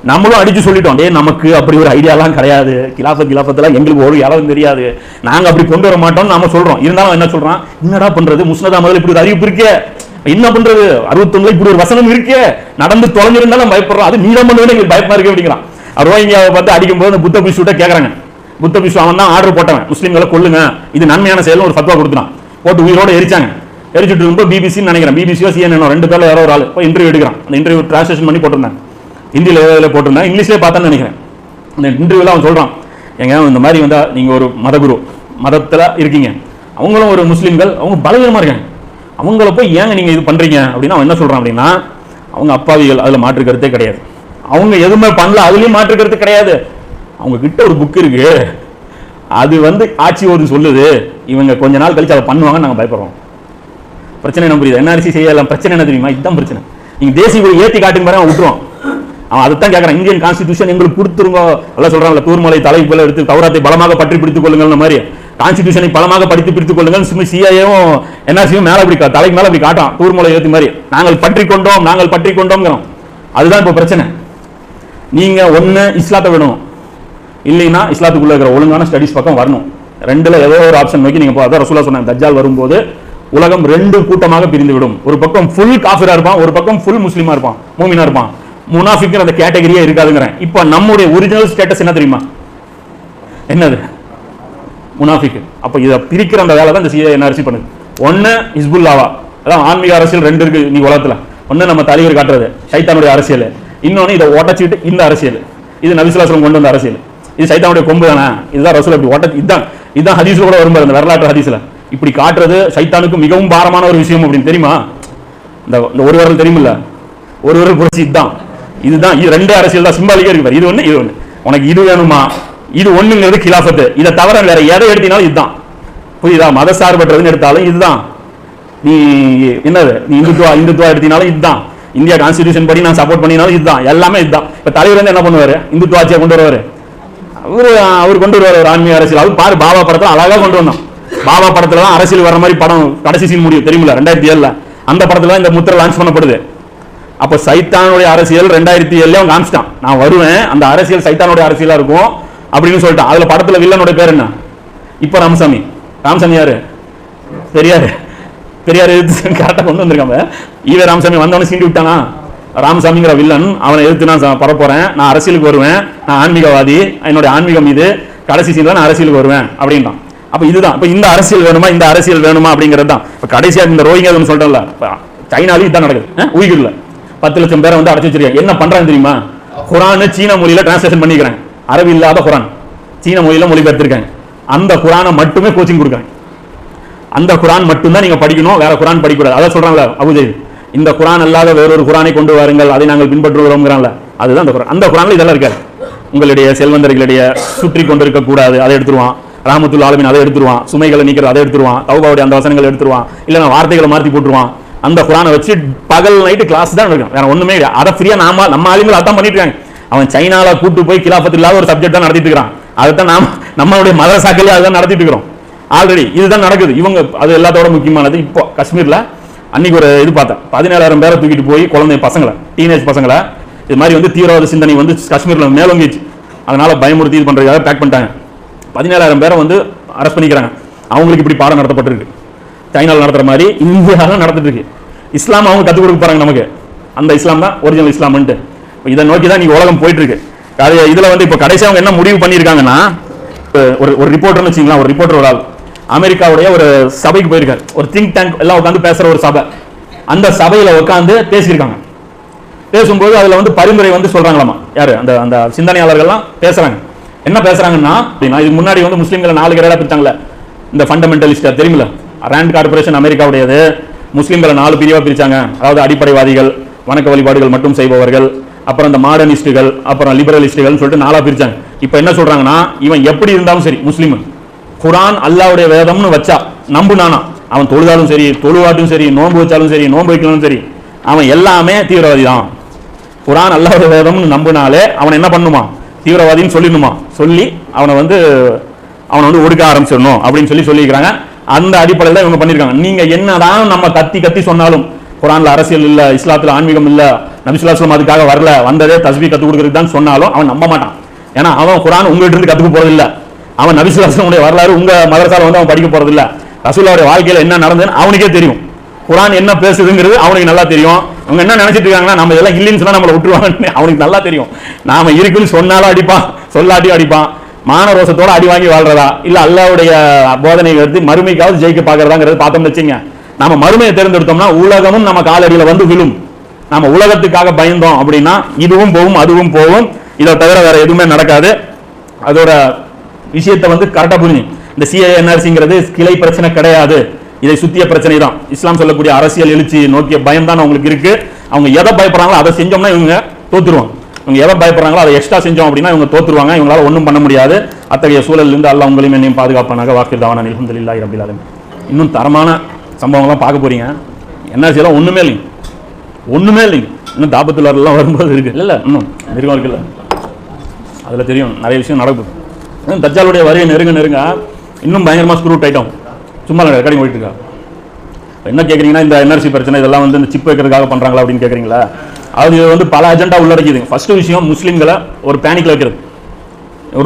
[SPEAKER 1] நம்மளும் அடிச்சு சொல்லிட்டோம் டே நமக்கு அப்படி ஒரு ஐடியாலாம் கிடையாது கிலாஃபத் கிலாஃபத்தெல்லாம் எங்களுக்கு ஒரு இளவும் தெரியாது நாங்கள் அப்படி கொண்டு வர மாட்டோம்னு நம்ம சொல்கிறோம் இருந்தாலும் என்ன சொல்கிறான் என்னடா பண்ணுறது முஸ்னதா முதல் இப்படி ஒரு அறிவிப்பு இருக்கே என்ன பண்றது அறுபத்தொன்னுல இப்படி ஒரு வசனம் இருக்கே நடந்து தொலைஞ்சிருந்தா நம்ம பயப்படுறோம் அது நீளம் பண்ணுவேன் எங்களுக்கு பயமா இருக்கு அப்படிங்கிறான் ரோஹிங்யாவை பார்த்து அடிக்கும் போது புத்த பிஸ்வட்ட கேட்கறாங்க புத்த பிஸ்வ அவன் தான் ஆர்டர் போட்டவன் முஸ்லீம்களை கொள்ளுங்க இது நன்மையான செயல் ஒரு ஃபத்வா கொடுத்துறான் போட்டு உயிரோட எரிச்சாங்க எரிச்சுட்டு இருக்கும்போது பிபிசின்னு நினைக்கிறேன் பிபிசியோ சிஎன்என் ரெண்டு பேரில் யாரோ ஒரு ஆள் இப்போ இன்டர்வியூ எடுக்கிறான் அந்த இன்டர்வியூ டிரான்ஸ்லேஷன் பண்ணி போட்டிருந்தாங்க ஹிந்தியில் இதில் போட்டிருந்தேன் இங்கிலீஷ்லேயே பார்த்தான்னு நினைக்கிறேன் அந்த இன்டர்வியூவில் அவன் சொல்கிறான் எங்க இந்த மாதிரி வந்தால் நீங்கள் ஒரு மதகுரு மதத்தில் இருக்கீங்க அவங்களும் ஒரு முஸ்லீம்கள் அவங்க பலவீனமாக இருக்காங்க அவங்கள போய் ஏங்க நீங்கள் இது பண்ணுறீங்க அப்படின்னு அவன் என்ன சொல்கிறான் அப்படின்னா அவங்க அப்பாவிகள் அதில் மாற்று கருத்தே கிடையாது அவங்க எதுவுமே பண்ணல அதுலேயும் மாற்று கருத்து கிடையாது அவங்க கிட்ட ஒரு புக் இருக்கு அது வந்து ஆட்சி ஒரு சொல்லுது இவங்க கொஞ்ச நாள் கழிச்சு அதை பண்ணுவாங்கன்னு நாங்கள் பயப்படுறோம் பிரச்சனை என்ன புரியுது என்ஆர்சி செய்யலாம் பிரச்சனை என்ன தெரியுமா இதுதான் பிரச்சனை நீங்கள் தேசிய கொடி ஏற்றி காட்டுங்க பாருங்க விட்டுருவோம் அவன் அதை தான் கேட்குறான் இந்தியன் கான்ஸ்டியூஷன் எங்களுக்கு கொடுத்துருங்க எல்லாம் சொல்கிறாங்களா தூர்மலை தலைப்புல எடுத்து கௌராத்தை பலமாக பற்றி பிடித்துக் கொள்ளுங்கள் மாதிரி கான்ஸ்டியூஷனை பலமாக படித்து பிரித்துக் கொள்ளுங்கள் சும்மா சிஐஏவும் என்ஆர்சியும் மேலே அப்படி தலைக்கு மேலே அப்படி காட்டும் தூர்மலை ஏற்றி மாதிரி நாங்கள் பற்றி கொண்டோம் நாங்கள் பற்றி கொண்டோங்கிறோம் அதுதான் இப்போ பிரச்சனை நீங்கள் ஒன்று இஸ்லாத்தை விடணும் இல்லைன்னா இஸ்லாத்துக்குள்ளே இருக்கிற ஒழுங்கான ஸ்டடிஸ் பக்கம் வரணும் ரெண்டில் ஏதோ ஒரு ஆப்ஷன் நோக்கி நீங்கள் அதான் ரசூலா சொன்னாங்க தஜ்ஜால் வரும்போது உலகம் ரெண்டு கூட்டமாக பிரிந்து விடும் ஒரு பக்கம் ஃபுல் காஃபிராக இருப்பான் ஒரு பக்கம் ஃபுல் முஸ்லீமாக இருப்பான் மூமினாக இருப்பான் முனாஃபிக்கிற அந்த கேட்டகரியே இருக்காதுங்கிறேன் இப்போ நம்முடைய ஒரிஜினல் ஸ்டேட்டஸ் என்ன தெரியுமா என்னது முனாஃபிக்கு அப்போ இதை பிரிக்கிற அந்த வேலை தான் இந்த சிஏ என்ஆர்சி பண்ணுது ஒன்று ஹிஸ்புல்லாவா அதான் ஆன்மீக அரசியல் ரெண்டு இருக்கு நீ உலகத்தில் ஒன்று நம்ம தலைவர் காட்டுறது சைத்தானுடைய அரசியல் இன்னொன்று இதை ஓட்டச்சிட்டு இந்த அரசியல் இது நபிசுலாசலம் கொண்டு வந்த அரசியல் இது சைத்தானுடைய கொம்பு தானே இதுதான் ரசூல் இப்படி ஓட்ட இதுதான் இதுதான் ஹதீஸில் கூட வரும்பார் அந்த வரலாற்று ஹதீஸில் இப்படி காட்டுறது சைத்தானுக்கு மிகவும் பாரமான ஒரு விஷயம் அப்படின்னு தெரியுமா இந்த ஒரு வரல் தெரியுமில்ல ஒரு வரல் புரட்சி இதுதான் இதுதான் இது ரெண்டு அரசியல் தான் சிம்பாலிக்காக இருக்கு இது ஒன்று இது ஒன்று உனக்கு இது வேணுமா இது ஒண்ணுங்கிறது கிலாஃபத்து இதை தவிர வேற எதை எடுத்தினாலும் இதுதான் புரியுதா மத சார்பற்றதுன்னு எடுத்தாலும் இதுதான் நீ என்னது நீ இந்துத்துவா இந்துத்துவா எடுத்தினாலும் இதுதான் இந்தியா கான்ஸ்டியூஷன் படி நான் சப்போர்ட் பண்ணினாலும் இதுதான் எல்லாமே இதுதான் இப்போ தலைவர் வந்து என்ன பண்ணுவார் இந்துத்துவ ஆட்சியை கொண்டு வருவார் அவர் அவர் கொண்டு வருவார் ஒரு ஆன்மீக அரசியல் அவர் பாரு பாபா படத்துல அழகாக கொண்டு வந்தோம் பாபா படத்தில் தான் அரசியல் வர மாதிரி படம் கடைசி சீன் முடியும் தெரியுமில்ல ரெண்டாயிரத்தி ஏழில் அந்த படத்தில் இந்த முத்திரை லான்ச் பண்ணப்படுது அப்போ சைத்தானுடைய அரசியல் ரெண்டாயிரத்தி ஏழுல அவன் காமிச்சிட்டான் நான் வருவேன் அந்த அரசியல் சைத்தானுடைய அரசியலாக இருக்கும் அப்படின்னு சொல்லிட்டான் அதுல படத்துல வில்லனுடைய பேர் என்ன இப்ப ராமசாமி ராமசாமி யாரு பெரியாரு பெரியார் எதிர்த்து கரெக்டாக கொண்டு வந்திருக்காங்க ஈவே ராமசாமி வந்தவனே சீண்டி விட்டானா ராமசாமிங்கிற வில்லன் அவனை எதிர்த்து நான் பரப்போறேன் நான் அரசியலுக்கு வருவேன் நான் ஆன்மீகவாதி என்னுடைய ஆன்மீகம் இது கடைசி சீனில் நான் அரசியலுக்கு வருவேன் அப்படின்றான் அப்போ இதுதான் இப்போ இந்த அரசியல் வேணுமா இந்த அரசியல் வேணுமா அப்படிங்கிறது தான் இப்போ கடைசியாக இந்த ரோஹிங்கன்னு சொல்கிறேன்ல சைனாலும் இதான் நடக்குது உயிரில் பத்து லட்சம் பேரை வந்து அடைச்சி வச்சிருக்கேன் என்ன பண்ணுறான்னு தெரியுமா குரான் சீன மொழியில் டிரான்ஸ்லேஷன் பண்ணிக்கிறேன் அரபு இல்லாத குரான் சீன மொழியில் மொழிபெயர்த்திருக்காங்க அந்த குரானை மட்டுமே கோச்சிங் கொடுக்குறாங்க அந்த குரான் மட்டும்தான் நீங்க படிக்கணும் வேற குரான் படிக்கக்கூடாது அதை சொல்றாங்களா அபுஜெய் இந்த குரான் அல்லாத வேறொரு குரானை கொண்டு வாருங்கள் அதை நாங்கள் பின்பற்றுகிறோம்ங்கிறாங்கள அதுதான் அந்த குரான் அந்த குரான்ல இதெல்லாம் இருக்காது உங்களுடைய செல்வந்தர்களுடைய சுற்றி கொண்டு இருக்கக்கூடாது அதை எடுத்துருவான் ராமத்துல் ஆலமின் அதை எடுத்துருவான் சுமைகளை நீக்கிறது அதை எடுத்துருவான் தௌபாவுடைய அந்த வசனங்களை எடுத்துருவான் இல்லைன்னா வார்த்தைகளை மாற்றி போட்டுருவான் அந்த குரானை வச்சு பகல் நைட்டு கிளாஸ் தான் இருக்கும் வேற ஒண்ணுமே அதை ஃப்ரீயா நாம நம்ம ஆளுங்களை அதான் பண்ணிட்டு இருக்காங்க அவன் சைனால கூட்டு போய் கிலாபத்து இல்லாத ஒரு சப்ஜெக்ட் தான் நடத்திட்டு இருக்கிறான் அதுதான் நாம் நம்மளுடைய மதரசாக்கள் அதுதான் நடத்திட்டு இருக்கிறோம் ஆல்ரெடி இதுதான் நடக்குது இவங்க அது எல்லாத்தோட முக்கியமானது இப்போ காஷ்மீரில் அன்னைக்கு ஒரு இது பார்த்தேன் பதினேழாயிரம் பேரை தூக்கிட்டு போய் குழந்தை பசங்களை டீனேஜ் பசங்களை இது மாதிரி வந்து தீவிரவாத சிந்தனை வந்து காஷ்மீரில் மேலோங்கிச்சு அதனால் பயமுறுத்தி இது பண்ணுறதுக்காக பேக் பண்ணிட்டாங்க பதினேழாயிரம் பேரை வந்து அரெஸ்ட் பண்ணிக்கிறாங்க அவங்களுக்கு இப்படி பாடம் நடத்தப்பட்டிருக்கு சைனாவில் நடத்துகிற மாதிரி இந்தியாவில் நடத்திட்டு இருக்கு இஸ்லாம் அவங்க கற்றுக் கொடுக்க போகிறாங்க நமக்கு அந்த இஸ்லாம் தான் ஒரிஜினல் இஸ்லாம்ன்ட்டு இதை நோக்கி தான் நீ உலகம் போயிட்டுருக்கு அது இதில் வந்து இப்போ கடைசி அவங்க என்ன முடிவு பண்ணியிருக்காங்கன்னா ஒரு ஒரு ரிப்போர்ட்டர்னு வச்சுக்கலாம் ஒரு ரிப்போர்ட்டர் ஒரு ஆள் அமெரிக்காவுடைய ஒரு சபைக்கு போயிருக்காரு ஒரு திங்க் டேங்க் எல்லாம் உட்காந்து பேசுகிற ஒரு சபை அந்த சபையில் உட்காந்து பேசியிருக்காங்க பேசும்போது அதில் வந்து பரிந்துரை வந்து சொல்கிறாங்களாமா யார் அந்த அந்த சிந்தனையாளர்கள்லாம் பேசுகிறாங்க என்ன பேசுகிறாங்கன்னா அப்படின்னா இதுக்கு முன்னாடி வந்து முஸ்லீம்களை நாலு கிரேடாக பிரித்தாங்களே இந்த ஃபண்டமெண்டலிஸ்டாக தெரியுமில்ல ரேண்ட் கார்பரேஷன் அமெரிக்காவுடையது முஸ்லீம்களை நாலு பிரிவாக பிரித்தாங்க அதாவது அடிப்படைவாதிகள் வணக்க வழிபாடுகள் மட்டும் செய்பவர்கள் அப்புறம் இந்த மாடர்னிஸ்டுகள் அப்புறம் லிபரலிஸ்டுகள் சொல்லிட்டு நாலா பிரிச்சாங்க இப்போ என்ன சொல்றாங்கன்னா இவன் எப்படி இருந்தாலும் சரி முஸ்லீம் குரான் அல்லாவுடைய வேதம்னு வச்சா நம்பு நானா அவன் தொழுதாலும் சரி தொழுவாட்டும் சரி நோன்பு வச்சாலும் சரி நோன்பு வைக்கணும் சரி அவன் எல்லாமே தீவிரவாதி தான் குரான் அல்லாவுடைய வேதம்னு நம்பினாலே அவன் என்ன பண்ணுமா தீவிரவாதின்னு சொல்லிடணுமா சொல்லி அவனை வந்து அவனை வந்து ஒடுக்க ஆரம்பிச்சிடணும் அப்படின்னு சொல்லி சொல்லியிருக்கிறாங்க அந்த அடிப்படையில் தான் இவங்க பண்ணியிருக்காங்க நீங்கள் என்னதான் நம்ம கத்தி கத்தி சொன்னாலும் குரானில் அரசியல் இல்லை இஸ்லாத்தில் ஆன்மீகம் இல்லை நபிசுல்லாஸ்லாம் அதுக்காக வரல வந்ததே தஸ்பி கற்றுக் கொடுக்குறதுக்கு தான் சொன்னாலும் அவன் நம்ப மாட்டான் ஏன்னா அவன் குரான் உங்கள்கிட்ட இருந்து கற்றுக்க போகிறதில்ல அவன் நபிசுல்லாஸ்லமுடைய வரலாறு உங்கள் மதரசாவில் வந்து அவன் படிக்க போகிறதில்ல ரசூலாவுடைய வாழ்க்கையில் என்ன நடந்ததுன்னு அவனுக்கே தெரியும் குரான் என்ன பேசுதுங்கிறது அவனுக்கு நல்லா தெரியும் அவங்க என்ன நினைச்சிட்டு இருக்காங்கன்னா நம்ம இதெல்லாம் இல்லைன்னு சொன்னால் நம்மளை விட்டுருவாங்கன்னு அவனுக்கு நல்லா தெரியும் நாம இருக்குன்னு சொன்னாலும் அடிப்பான் சொல்லாட்டியும் அடிப்பான் மானரோசத்தோட அடி வாங்கி வாழ்றதா இல்லை அல்லாவுடைய போதனை எடுத்து மறுமைக்காவது ஜெயிக்க பாக்குறதாங்கிறது பார்த்தோம்னு வச்சுங்க நம்ம மறுமையை தேர்ந்தெடுத்தோம்னா உலகமும் நம்ம காலடியில் வந்து விழும் நம்ம உலகத்துக்காக பயந்தோம் அப்படின்னா இதுவும் போகும் அதுவும் போகும் இதை தவிர வேற எதுவுமே நடக்காது அதோட விஷயத்தை வந்து கரெக்டாக புரிஞ்சு இந்த சிஏஎன்ஆர்சிங்கிறது கிளை பிரச்சனை கிடையாது இதை சுத்திய பிரச்சனை தான் இஸ்லாம் சொல்லக்கூடிய அரசியல் எழுச்சி நோக்கிய பயம் தான் அவங்களுக்கு இருக்கு அவங்க எதை பயப்படுறாங்களோ அதை செஞ்சோம்னா இவங்க தோத்துருவாங்க இவங்க எதை பயப்படுறாங்களோ அதை எக்ஸ்ட்ரா செஞ்சோம் அப்படின்னா இவங்க தோத்துருவாங்க இவங்களால ஒன்றும் பண்ண முடியாது அத்தகைய சூழலிருந்து அல்ல உங்களையும் என்னையும் பாதுகாப்பானாக வாக்கு தாவான நிலந்தில் இல்லா இன்னும் தரமான சம்பவங்கள்லாம் பார்க்க போகிறீங்க என்ஆர்சியெல்லாம் ஒன்றுமே இல்லைங்க ஒன்றுமே இல்லைங்க இன்னும் தாபத்துலாரெலாம் வரும்போது இருக்குது இல்லை இன்னும் மிருகம் இருக்குல்ல அதில் தெரியும் நிறைய விஷயம் நடக்குது தஜாலுடைய வரியை நெருங்க நெருங்க இன்னும் பயங்கரமாக ஸ்க்ரூ டைட்டும் சும்மா ரெக்கார்டிங் போயிட்டுருக்கா என்ன கேட்குறீங்கன்னா இந்த என்ஆர்சி பிரச்சனை இதெல்லாம் வந்து இந்த சிப் வைக்கிறதுக்காக பண்ணுறாங்களா அப்படின்னு கேட்குறீங்களா அது வந்து பல அஜெண்டா உள்ளடக்கிதுங்க ஃபஸ்ட்டு விஷயம் முஸ்லீம்களை ஒரு பேனிக்கில் வைக்கிறது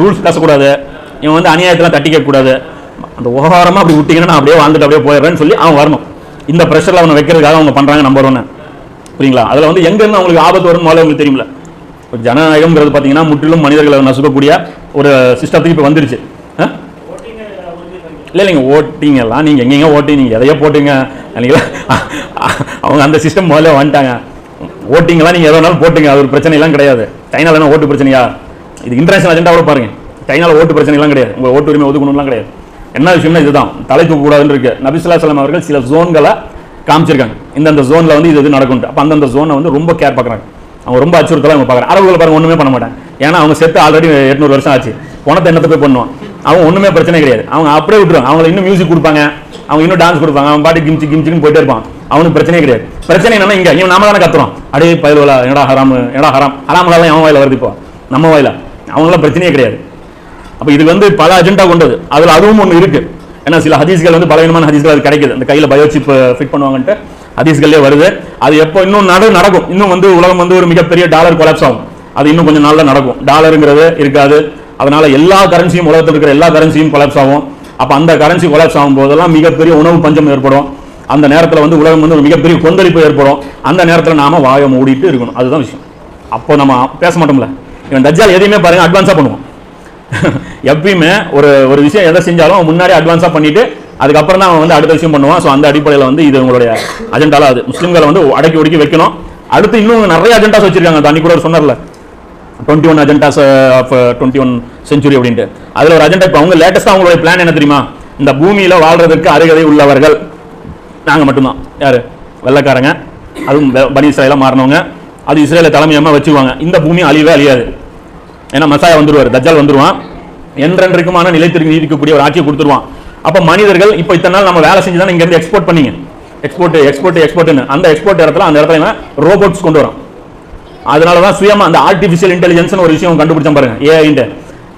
[SPEAKER 1] ரூல்ஸ் பேசக்கூடாது இவன் வந்து அநியாயத்தெல்லாம் தட்டி கேட்கக்கூடாது அந்த ஓரமாக அப்படி விட்டிங்கன்னா நான் அப்படியே வாழ்ந்துட்டு அப்படியே போயிடுறேன்னு சொல்லி அவன் வரணும் இந்த ப்ரெஷரில் அவனை வைக்கிறதுக்காக அவங்க பண்ணுறாங்க நம்பர் ஒன்று புரியுங்களா அதில் வந்து எங்கேருந்து அவங்களுக்கு ஆபத்து வரும் முதல்ல உங்களுக்கு தெரியல இப்போ ஜனநாயகம்ங்கிறது பார்த்தீங்கன்னா முற்றிலும் மனிதர்களை நசுக்கக்கூடிய ஒரு சிஸ்டத்துக்கு இப்போ வந்துருச்சு இல்லை இல்லைங்க ஓட்டிங் எல்லாம் நீங்கள் எங்கெங்க ஓட்டிங்க நீங்கள் எதையோ போட்டுங்க இல்லைங்களா அவங்க அந்த சிஸ்டம் முதல்ல வந்துட்டாங்க ஓட்டிங்கெல்லாம் நீங்கள் எதோ நாள் போட்டுங்க அது ஒரு பிரச்சனைலாம் கிடையாது சைனாவில் ஓட்டு பிரச்சனையா இது இன்டர்நேஷனல் அஜெண்டாவோட பாருங்கள் சைனாவில் ஓட்டு பிரச்சனைலாம் கிடையாது உங்கள் ஓட்டு உரிமை ஒதுக்கணும்லாம் கிடையாது என்ன விஷயம்னா இதுதான் தலைப்பு கூடாதுன்னு இருக்கு நபிசுல்லா சலாம் அவர்கள் சில ஜோன்களை காமிச்சிருக்காங்க இந்தந்த ஜோனில் வந்து இது இது நடக்கும் அப்போ அந்தந்த ஜோனை வந்து ரொம்ப கேர் பார்க்குறாங்க அவங்க ரொம்ப அச்சுறுத்தலாக அவங்க பார்க்குறாங்க அரபுகளை பாருங்க ஒன்றுமே பண்ண மாட்டேன் ஏன்னா அவங்க செத்து ஆல்ரெடி எட்நூறு வருஷம் ஆச்சு பணத்தை என்னத்தை போய் பண்ணுவான் அவங்க ஒன்றுமே பிரச்சனை கிடையாது அவங்க அப்படியே விட்டுருவாங்க அவங்களுக்கு இன்னும் மியூசிக் கொடுப்பாங்க அவங்க இன்னும் டான்ஸ் கொடுப்பாங்க அவன் பாட்டு கிம்ச்சி கிம்ச்சின்னு போயிட்டே இருப்பான் அவனுக்கு பிரச்சனை கிடையாது பிரச்சனை என்னன்னா இங்கே இவன் நாம தானே கத்துறோம் அடே பயலோலா என்னடா ஹராம் என்னடா ஹராம் ஹராமலாம் அவன் வாயில வருது இப்போ நம்ம வாயில அவங்களாம் பிரச்சனையே கிடையாது அப்போ இது வந்து பல அஜெண்டா கொண்டது அதில் அதுவும் ஒன்று இருக்கு ஏன்னா சில ஹதீஸ்கள் வந்து பலவீனமான ஹதீஸ்கள் அது கிடைக்குது அந்த கையில் பயோசிப் ஃபிட் பண்ணுவாங்கன்ட்டு ஹதீஸ்கள்லேயே வருது அது எப்போ இன்னும் நடக்கும் இன்னும் வந்து உலகம் வந்து ஒரு மிகப்பெரிய டாலர் கொலாப்ஸ் ஆகும் அது இன்னும் கொஞ்சம் நாளில் நடக்கும் டாலருங்கிறது இருக்காது அதனால எல்லா கரன்சியும் உலகத்தில் இருக்கிற எல்லா கரன்சியும் கொலாப்ஸ் ஆகும் அப்போ அந்த கரன்சி கொலாப்ஸ் ஆகும் போதெல்லாம் மிகப்பெரிய உணவு பஞ்சம் ஏற்படும் அந்த நேரத்தில் வந்து உலகம் வந்து ஒரு மிகப்பெரிய கொந்தளிப்பு ஏற்படும் அந்த நேரத்தில் நாம வாயை மூடிட்டு இருக்கணும் அதுதான் விஷயம் அப்போ நம்ம பேச மாட்டோம்ல இவன் தஜ்ஜால் எதையுமே பாருங்க அட்வான்ஸாக பண்ணுவோம் எப்பயுமே ஒரு ஒரு விஷயம் எதை செஞ்சாலும் முன்னாடி அட்வான்ஸாக பண்ணிட்டு அதுக்கப்புறம் தான் அவன் வந்து அடுத்த விஷயம் பண்ணுவான் ஸோ அந்த அடிப்படையில் வந்து இது உங்களுடைய அஜெண்டாவில் அது முஸ்லீம்களை வந்து அடக்கி ஒடுக்கி வைக்கணும் அடுத்து இன்னும் நிறைய அஜெண்டாஸ் வச்சிருக்காங்க தண்ணி கூட சொன்னார்ல twenty one agendas of twenty one century அப்படின்ட்டு அதில் ஒரு அஜெண்டா இப்போ அவங்க லேட்டஸ்ட்டாக அவங்களுடைய பிளான் என்ன தெரியுமா இந்த பூமியில் வாழ்றதுக்கு அருகதை உள்ளவர்கள் நாங்கள் மட்டும்தான் யார் வெள்ளக்காரங்க அதுவும் பனி இஸ்ரேலாக மாறினவங்க அது இஸ்ரேலை தலைமையாக வச்சுக்குவாங்க இந்த பூமி அழிவே அழியாது ஏன்னா மசாயா வந்துடுவார் தஜால் வந்துடுவான் என்றென்றைக்குமான நிலைத்திற்கு நீதிக்கக்கூடிய ஒரு ஆட்சியை கொடுத்துருவான் அப்போ மனிதர்கள் இப்போ இத்தனை நாள் நம்ம வேலை செஞ்சு தான் இங்கேருந்து எக்ஸ்போர்ட் பண்ணிங்க எக்ஸ்போர்ட் எக்ஸ்போர்ட் எக்ஸ்போர்ட்னு அந்த எக்ஸ்போர்ட் இடத்துல அந்த இடத்துல ரோபோட்ஸ் கொண்டு வரும் அதனால தான் சுயமாக அந்த ஆர்டிஃபிஷியல் இன்டெலிஜென்ஸ்னு ஒரு விஷயம் கண்டுபிடிச்சா பாருங்க ஏஐன்ட்டு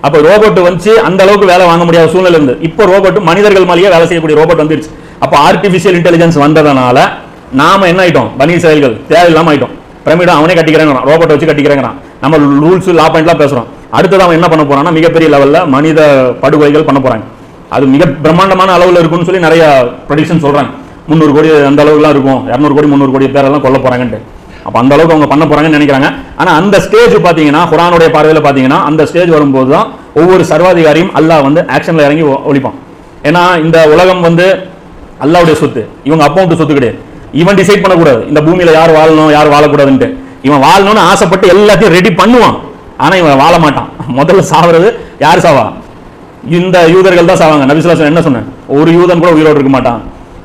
[SPEAKER 1] அப்போ ரோபோட் வந்து அந்த அளவுக்கு வேலை வாங்க முடியாத சூழ்நிலை இருந்து இப்போ ரோபோட் மனிதர்கள் மாதிரியே வேலை செய்யக்கூடிய ரோபோட் வந்துருச்சு அப்போ ஆர்டிஃபிஷியல் இன்டெலிஜென்ஸ் வந்ததுனால நாம் என்ன ஆயிட்டோம் வணிக செயல்கள் தேவையில்லாமல் ஆயிட்டோம் பிரமிடம் அவனே கட்டிக்கிறேங்கிறான் ரோபோட்டை வச்சு கட்டிக்கிறேங்கிறான் நம்ம ரூல்ஸ் லா பாயிண்ட்லாம் பேசுகிறோம் அடுத்தது அவன் என்ன பண்ண போறான்னா மிகப்பெரிய லெவலில் மனித படுகொலைகள் பண்ண போகிறாங்க அது மிக பிரம்மாண்டமான அளவில் இருக்கும்னு சொல்லி நிறைய ப்ரொடிக்ஷன் சொல்கிறாங்க முந்நூறு கோடி அந்த அளவுக்குலாம் இருக்கும் இரநூறு கோடி முந்நூறு கோடி பேரெல்லாம் கொல்ல போகிறாங்கன்ட்டு அப்போ அந்த அளவுக்கு அவங்க பண்ண போகிறாங்கன்னு நினைக்கிறாங்க ஆனால் அந்த ஸ்டேஜ் பார்த்தீங்கன்னா குரானுடைய பார்வையில் பார்த்தீங்கன்னா அந்த ஸ்டேஜ் வரும்போது தான் ஒவ்வொரு சர்வாதிகாரியும் அல்லாஹ் வந்து ஆக்ஷனில் இறங்கி ஒழிப்பான் ஏன்னா இந்த உலகம் வந்து அல்லாவுடைய சொத்து இவங்க அப்பாவுக்கு சொத்து கிடையாது இவன் டிசைட் பண்ணக்கூடாது இந்த பூமியில் யார் வாழணும் யார் வாழக்கூடாதுன்ட்டு இவன் வாழணும்னு ஆசைப்பட்டு எல்லாத்தையும் ரெடி பண்ணுவான் ஆனால் இவன் வாழ மாட்டான் முதல்ல சாவறது யார் சாவா இந்த யூதர்கள் தான் சாவாங்க நபிசுலா என்ன சொன்னேன் ஒரு யூதன் கூட உயிரோடு இருக்க மாட்டான்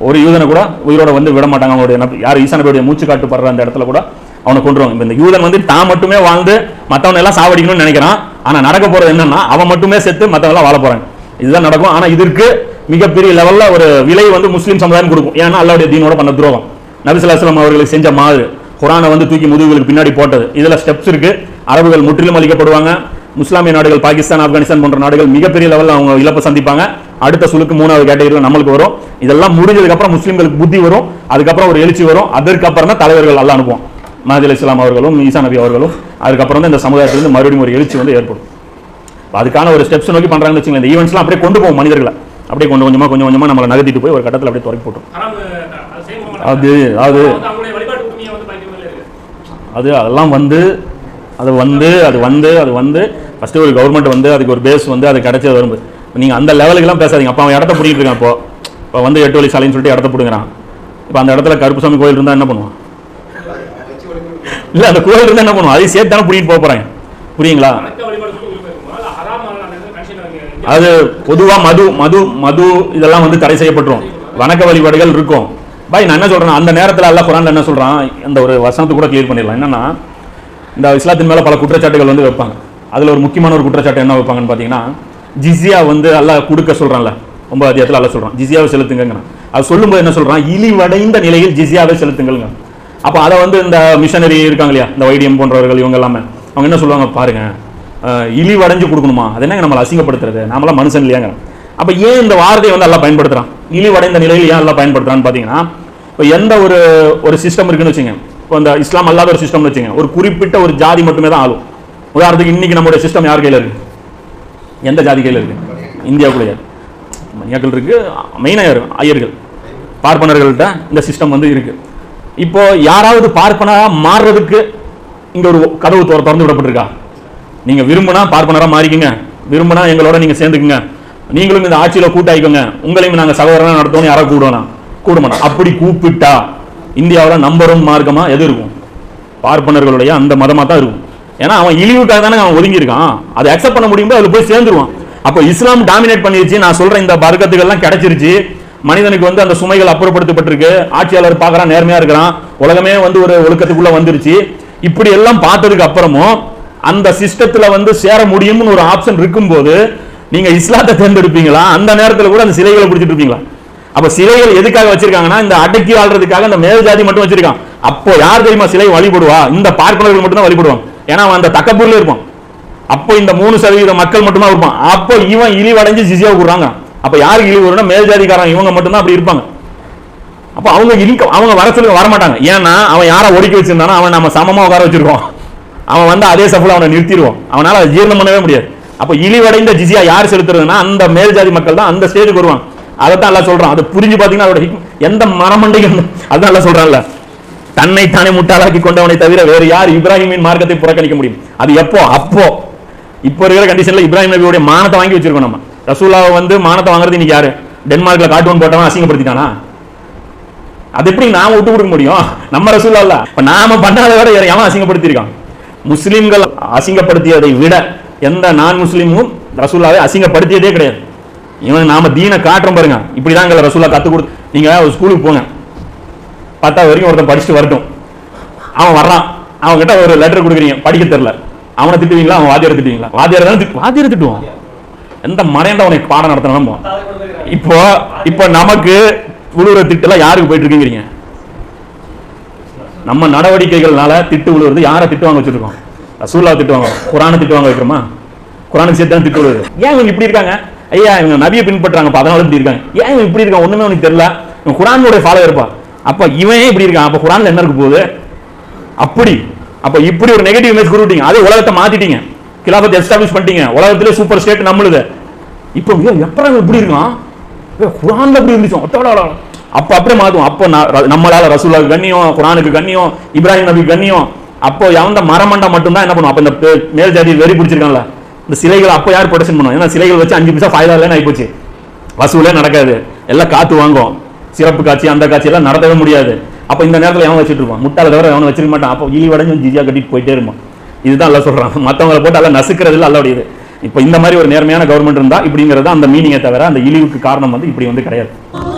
[SPEAKER 1] ஒரு யூதனை கூட உயிரோட வந்து விட மாட்டாங்க அவனுடைய யார் ஈசானபடிய மூச்சு காட்டு படுற அந்த இடத்துல கூட அவனை கொண்டுருவாங்க இந்த யூதன் வந்து தான் மட்டுமே வாழ்ந்து மற்றவனை எல்லாம் சாவடிக்கணும்னு நினைக்கிறான் ஆனால் நடக்க போகிறது என்னன்னா அவன் மட்டுமே செத்து மற்றவெல்லாம் வாழ போகிறாங்க இதுதான் நடக்கும் ஆனால் இதற்கு மிகப்பெரிய லெவலில் ஒரு விலை வந்து முஸ்லீம் சமுதாயம் கொடுக்கும் ஏன்னா அல்லாவுடைய தீனோட பண்ண துரோகம் நபிசுல்லாஸ்லாம் அவர்களுக்கு செஞ்ச மாறு குரானை வந்து தூக்கி முதுகுகளுக்கு பின்னாடி போட்டது இதில் ஸ்டெப்ஸ் இருக்குது அரபுகள் முற்றிலும் அளிக்கப்படுவாங்க முஸ்லாமிய நாடுகள் பாகிஸ்தான் ஆப்கானிஸ்தான் போன்ற நாடுகள் மிகப்பெரிய லெவலில் அவங்க இழப்பை சந்திப்பாங்க அடுத்த சுழுக்கு மூணாவது கேட்டகரியில் நம்மளுக்கு வரும் இதெல்லாம் முடிஞ்சதுக்கப்புறம் முஸ்லீம்களுக்கு புத்தி வரும் அதுக்கப்புறம் ஒரு எழுச்சி வரும் அதற்கப்புறம் தான் தலைவர்கள் எல்லாம் அனுப்புவோம் மஹதி அலி இஸ்லாம் அவர்களும் ஈசா நபி அவர்களும் அதுக்கப்புறம் தான் இந்த சமுதாயத்திலிருந்து மறுபடியும் ஒரு எழுச்சி வந்து ஏற்படும் அதுக்கான ஒரு ஸ்டெப்ஸ் நோக்கி பண்ணுறாங்கன்னு வச்சுக்கோங்க இந்த ஈவெண்ட்ஸ்லாம் அப்படியே கொண்டு போவோம் மனிதர்களை அப்படியே கொஞ்சம் கொஞ்சமாக கொஞ்சம் கொஞ்சமாக நம்மளை நகர்த்திட்டு போய் ஒரு கட்டத்தில் அப்படியே துறக்கி போட்டோம் அது அது அது அதெல்லாம் வந்து அது வந்து அது வந்து அது வந்து ஃபஸ்ட்டு ஒரு கவர்மெண்ட் வந்து அதுக்கு ஒரு பேஸ் வந்து அது கிடைச்சது வரும்போது நீங்கள் அந்த லெவலுக்குலாம் பேசாதீங்க அப்போ அவன் இடத்த பிடிக்கிட்டு இருக்கான் இப்போ இப்போ வந்து எட்டு வழி சாலைன்னு சொல்லிட்டு இடத்த பிடுங்குறான் இப்போ அந்த இடத்துல கருப்புசாமி கோயில் இருந்தால் என்ன பண்ணுவான் இல்லை அந்த கோயில் இருந்தால் என்ன பண்ணுவான் அதையும் சேர்த்து தானே பிடிக்கிட்டு போக புரியுங்களா அது பொதுவாக மது மது மது இதெல்லாம் வந்து தடை செய்யப்பட்டுரும் வணக்க வழிபாடுகள் இருக்கும் பாய் நான் என்ன சொல்கிறேன் அந்த நேரத்தில் அல்லா குரான் என்ன சொல்கிறான் இந்த ஒரு வசனத்தை கூட கிளியர் பண்ணிடலாம் என்னென்னா இந்த இஸ்லாத்தின் மேலே பல குற்றச்சாட்டுகள் வந்து வைப்பாங்க அதில் ஒரு முக்கியமான ஒரு குற்றச்சாட்டு என்ன வைப்பாங்கன்னு பார்த்தீங்கன்னா ஜிஸியா வந்து அல்ல கொடுக்க சொல்கிறான்ல ரொம்ப அதிகத்தில் அல்ல சொல்கிறான் ஜிஸியாவை செலுத்துங்கிறான் அது சொல்லும்போது என்ன சொல்கிறான் இழிவடைந்த நிலையில் ஜிஸியாவை செலுத்துங்கள்ங்க அப்போ அதை வந்து இந்த மிஷனரி இருக்காங்க இல்லையா இந்த வைடியம் போன்றவர்கள் இவங்க எல்லாமே அவங்க என்ன சொல்லுவாங்க பாருங்கள் இழிவடைஞ்சு கொடுக்கணுமா அது என்னங்க நம்மளை அசிங்கப்படுத்துறது நம்மளாம் மனுஷன் இல்லையாங்க அப்போ ஏன் இந்த வார்த்தையை வந்து எல்லாம் பயன்படுத்துகிறான் இழிவடைந்த நிலையில் ஏன் எல்லாம் பயன்படுத்துறான்னு பார்த்தீங்கன்னா இப்போ எந்த ஒரு ஒரு சிஸ்டம் இருக்குன்னு வச்சுங்க இப்போ இந்த இஸ்லாம் அல்லாத ஒரு சிஸ்டம்னு வச்சுங்க ஒரு குறிப்பிட்ட ஒரு ஜாதி மட்டுமே தான் ஆளும் உதாரணத்துக்கு இன்னைக்கு நம்மளுடைய சிஸ்டம் யார் கையில் இருக்கு எந்த ஜாதி கையில் இருக்கு இந்தியாவுக்குள்ளே மணியாக்கள் இருக்கு மெயினாக ஐயர்கள் பார்ப்பனர்கள்ட்ட இந்த சிஸ்டம் வந்து இருக்கு இப்போ யாராவது பார்ப்பனராக மாறுறதுக்கு இங்கே ஒரு கதவு திறந்து விடப்பட்டிருக்கா நீங்கள் விரும்புனா பார்ப்பனராக மாறிக்குங்க விரும்புனா எங்களோட நீங்கள் சேர்ந்துக்குங்க நீங்களும் இந்த ஆட்சியில கூட்டாயிக்கோங்க உங்களையும் நாங்க சகோதரனா நடத்தணும் யாரை கூடணும் கூட அப்படி கூப்பிட்டா இந்தியாவில் நம்பர் ஒன் மார்க்கமா எது இருக்கும் பார்ப்பனர்களுடைய அந்த மதமாக தான் இருக்கும் ஏன்னா அவன் இழிவுக்காக தானே அவன் ஒதுங்கி அதை அக்செப்ட் பண்ண முடியும் அதில் போய் சேர்ந்துருவான் அப்போ இஸ்லாம் டாமினேட் பண்ணிருச்சு நான் சொல்ற இந்த வர்க்கத்துக்கள்லாம் கிடைச்சிருச்சு மனிதனுக்கு வந்து அந்த சுமைகள் அப்புறப்படுத்தப்பட்டிருக்கு ஆட்சியாளர் பார்க்குறான் நேர்மையா இருக்கிறான் உலகமே வந்து ஒரு ஒழுக்கத்துக்குள்ள வந்துருச்சு இப்படி எல்லாம் பார்த்ததுக்கு அப்புறமும் அந்த சிஸ்டத்துல வந்து சேர முடியும்னு ஒரு ஆப்ஷன் இருக்கும்போது நீங்க இஸ்லாத்தை தேர்ந்தெடுப்பீங்களா அந்த நேரத்தில் கூட அந்த சிலைகளை பிடிச்சிட்டு இருப்பீங்களா அப்ப சிலைகள் எதுக்காக வச்சிருக்காங்கன்னா இந்த அடக்கி வாழ்றதுக்காக இந்த மேல் ஜாதி மட்டும் வச்சிருக்கான் அப்போ யார் தெரியுமா சிலை வழிபடுவா இந்த பார்ப்பனர்கள் மட்டும் தான் வழிபடுவாங்க ஏன்னா அவன் அந்த தக்கப்பூர்ல இருப்பான் அப்போ இந்த மூணு சதவீத மக்கள் மட்டும்தான் இருப்பான் அப்போ இவன் இழி வடைஞ்சு ஜிசியா கூடுறாங்க அப்ப யார் இழி வரும்னா மேல் ஜாதிக்காரன் இவங்க மட்டும் தான் அப்படி இருப்பாங்க அப்போ அவங்க இழிக்க அவங்க வர வர வரமாட்டாங்க ஏன்னா அவன் யாரை ஒடுக்கி வச்சிருந்தானோ அவன் நம்ம சமமா உட்கார வச்சிருக்கோம் அவன் வந்து அதே சஃபுல அவனை நிறுத்திடுவான் அவனால ஜீரணம் பண்ணவே முடியாது அப்போ இழிவடைந்த ஜிசியா யார் செலுத்துறதுன்னா அந்த மேல் ஜாதி மக்கள் தான் அந்த ஸ்டேஜுக்கு வருவாங்க அதை தான் எல்லாம் சொல்றான் அதை புரிஞ்சு பாத்தீங்கன்னா அதோட எந்த மரமண்டையும் அதான் எல்லாம் சொல்றான்ல தன்னை தானே முட்டாளாக்கி கொண்டவனை தவிர வேறு யார் இப்ராஹிமின் மார்க்கத்தை புறக்கணிக்க முடியும் அது எப்போ அப்போ இப்போ இருக்கிற கண்டிஷன்ல இப்ராஹிம் நபியுடைய மானத்தை வாங்கி வச்சிருக்கோம் நம்ம ரசூலாவை வந்து மானத்தை வாங்குறது இன்னைக்கு யாரு டென்மார்க்ல கார்ட்டூன் போட்டவன் அசிங்கப்படுத்திட்டானா அது எப்படி நாம விட்டு கொடுக்க முடியும் நம்ம ரசூலா இல்ல நாம பண்ணாத வேற யாரும் அசிங்கப்படுத்தியிருக்கான் முஸ்லிம்கள் அசிங்கப்படுத்தியதை விட எந்த நான் முஸ்லீமும் ரசூல்லாவை அசிங்கப்படுத்தியதே கிடையாது இவன் நாம தீனை காட்டுறோம் பாருங்க இப்படிதான் எங்களை ரசூலா கற்றுக் கொடுத்து நீங்கள் ஒரு ஸ்கூலுக்கு போங்க பத்தாவது வரைக்கும் ஒருத்தன் படிச்சுட்டு வரட்டும் அவன் வர்றான் கிட்ட ஒரு லெட்டர் கொடுக்குறீங்க படிக்க தெரில அவனை திட்டுவீங்களா அவன் வாத்தியார் திட்டுவீங்களா வாத்தியார் தானே வாத்தியார் திட்டுவான் எந்த மனையில அவனுக்கு பாடம் நடத்தணும் இப்போ இப்போ நமக்கு விழுவுற திட்டெல்லாம் யாருக்கு போயிட்டு இருக்கீங்க நம்ம நடவடிக்கைகள்னால திட்டு விழுவுறது யாரை வாங்க வச்சிருக்கோம் ரசூல்லா திட்டுவாங்க குரானை திட்டுவாங்க வைக்கிறோமா குரானுக்கு சேர்த்து திட்டு விடுவது ஏன் இவங்க இப்படி இருக்காங்க ஐயா இவங்க நபியை பின்பற்றாங்கப்பா அதனால இப்படி இருக்காங்க ஏன் இவன் இப்படி இருக்கான் ஒன்றுமே உனக்கு தெரியல இவன் குரானுடைய ஃபாலோ இருப்பா அப்போ இவன் இப்படி இருக்கான் அப்போ குரானில் என்ன இருக்கு போகுது அப்படி அப்போ இப்படி ஒரு நெகட்டிவ் இமேஜ் கொடுத்தீங்க அதே உலகத்தை மாற்றிட்டீங்க கிலாபத்தை எஸ்டாப்ளிஷ் பண்ணிட்டீங்க உலகத்திலே சூப்பர் ஸ்டேட் நம்மளுது இப்போ எப்போ இப்படி இருக்கான் குரான்ல இப்படி இருந்துச்சோம் ஒத்தவட அப்போ அப்படியே மாற்றுவோம் அப்போ நம்மளால ரசூலாவுக்கு கண்ணியம் குரானுக்கு கண்ணியம் இப்ராஹிம் நபிக்கு கண்ணியம் அப்போ எவன் மரமண்டா மட்டும்தான் என்ன பண்ணுவோம் அப்போ இந்த மேல் ஜாதி வெறி பிடிச்சிருக்காங்களா இந்த சிலைகள் அப்போ யார் ப்ரொடக்ஷன் பண்ணுவோம் ஏன்னா சிலைகள் வச்சு அஞ்சு நிமிஷம் ஃபைவ் இல்லைன்னு ஆகிப்போச்சு வசூலே நடக்காது எல்லாம் காற்று வாங்குவோம் சிறப்பு காட்சி அந்த காட்சி எல்லாம் நடத்தவே முடியாது அப்போ இந்த நேரத்தில் எவன் வச்சுட்டு இருப்பான் முட்டாள தவிர எவனை வச்சிருக்க மாட்டான் அப்போ இழிவடைஞ்சு ஜிஜியாக கட்டிட்டு போயிட்டே இருப்பான் இதுதான் எல்லாம் சொல்கிறான் மற்றவங்களை போட்டு எல்லாம் நசுக்கிறது இல்லை அல்லோடையது இப்போ இந்த மாதிரி ஒரு நேர்மையான கவர்மெண்ட் இருந்தால் இப்படிங்கிறது அந்த மீனிங்கை தவிர அந்த இழிவுக்கு காரணம் வந்து இப்படி வந்து கிடையாது